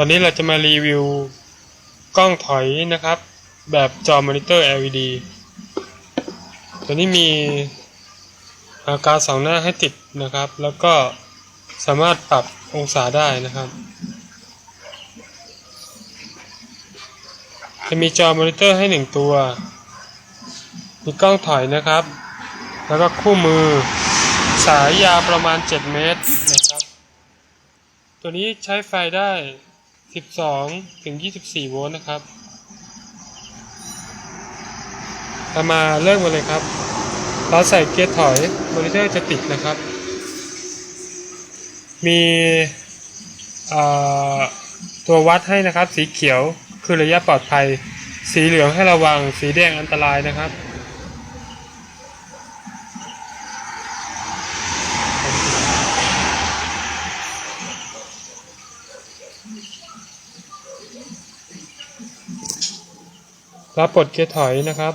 ตอนนี้เราจะมารีวิวกล้องถอยนะครับ แบบจอมอนิเตอร์ LED ตัวนี้มีอากาสองหน้าให้ติดนะครับ แล้วก็สามารถปรับองศาได้นะครับ จะมีจอมอนิเตอร์ให้หนึ่งตัว มีกล้องถอยนะครับ แล้วก็คู่มือสายยาวประมาณ 7 เมตรนะครับ ตัวนี้ใช้ไฟได้ 12 ถึง 24 โวลต์นะครับเรามาเริ่มกันเลยครับ เราใส่เกียร์ถอยมอนิเตอร์จะติดนะครับ มีตัววัดให้นะครับ สีเขียวคือระยะปลอดภัย สีเหลืองให้ระวัง สีแดงอันตรายนะครับ ราปลดเกียร์ถอยนะครับ